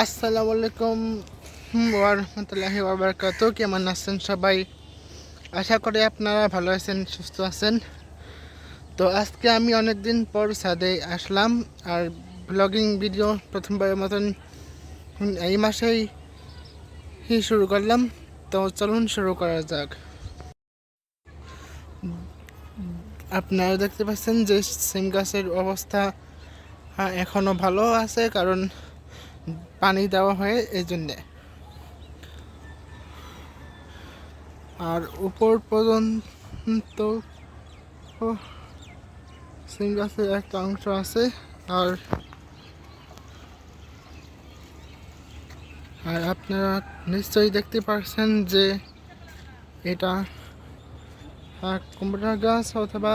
আসসালামু আলাইকুম ওরহমতুল্লাহি ওবরকাত কেমন আছেন সবাই? আশা করি আপনারা ভালো আছেন, সুস্থ আছেন। তো আজকে আমি অনেক দিন পর ছাদে আসলাম, আর ব্লগিং ভিডিও প্রথমবারের মতন এই মাসেই শুরু করলাম। তো চলুন শুরু করা যাক। আপনারা দেখতে পাচ্ছেন যে সিম গাছের অবস্থা এখনও এখনও ভালো আছে, কারণ পানি দেওয়া হয় এই জন্যে। আর উপর পর্যন্ত সিম গাছের একটা অংশ আছে আর আর আপনারা নিশ্চয়ই দেখতে পাচ্ছেন যে এটা কুমড়া গাছ অথবা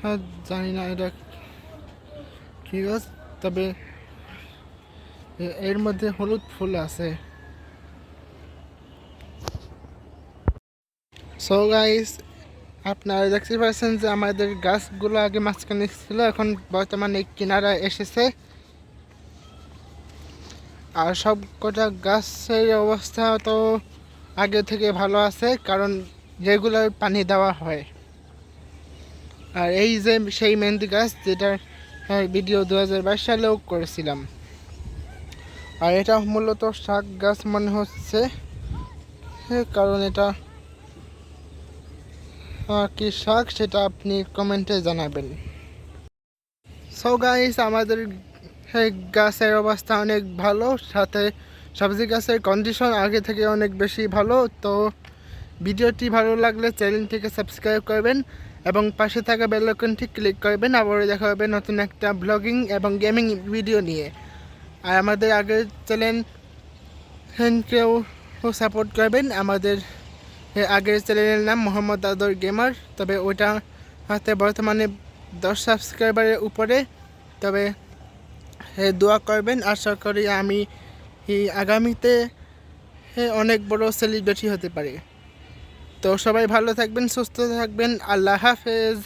আহ, জানি না এটা কি গাছ তবে এর মধ্যে হলুদ ফুল আছে। সো গাইস আপনারা দেখতে পাচ্ছেন যে আমাদের গাছগুলো আগে মাঝখানে ছিল, এখন বর্তমানে কিনারা এসেছে। আর সব কটা গাছের অবস্থা তো আগে থেকে ভালো আছে, কারণ রেগুলার পানি দেওয়া হয়। আর এই যে সেই মেহেন্দি গাছ যেটা ভিডিও দু হাজার বাইশ সালেও করেছিলাম। আর এটা মূলত শাক গাছ মনে হচ্ছে কারণ এটা কি শাক সেটা আপনি কমেন্টে জানাবেন। সো গাইস আমাদের গাছের অবস্থা অনেক ভালো, সাথে সবজি গাছের কন্ডিশন আগে থেকে অনেক বেশি ভালো, তো ভিডিওটি ভালো লাগলে চ্যানেলটিকে সাবস্ক্রাইব করবেন এবং পাশে থাকা বেল আইকনটি ক্লিক করবেন। আবারও দেখা হবে নতুন একটা ব্লগিং এবং গেমিং ভিডিও নিয়ে। আর আমাদের আগের চ্যানেলকেও সাপোর্ট করবেন। আমাদের আগের চ্যানেলের নাম মোহাম্মদ আদর গেমার। তবে ওইটা হাতে বর্তমানে দশ সাবস্ক্রাইবারের উপরে। তবে দোয়া করবেন। আশা করি আমি আগামীতে অনেক বড় সেলিব্রিটি হতে পারি। তো সবাই ভালো থাকবেন, সুস্থ থাকবেন। আল্লাহ হাফেজ।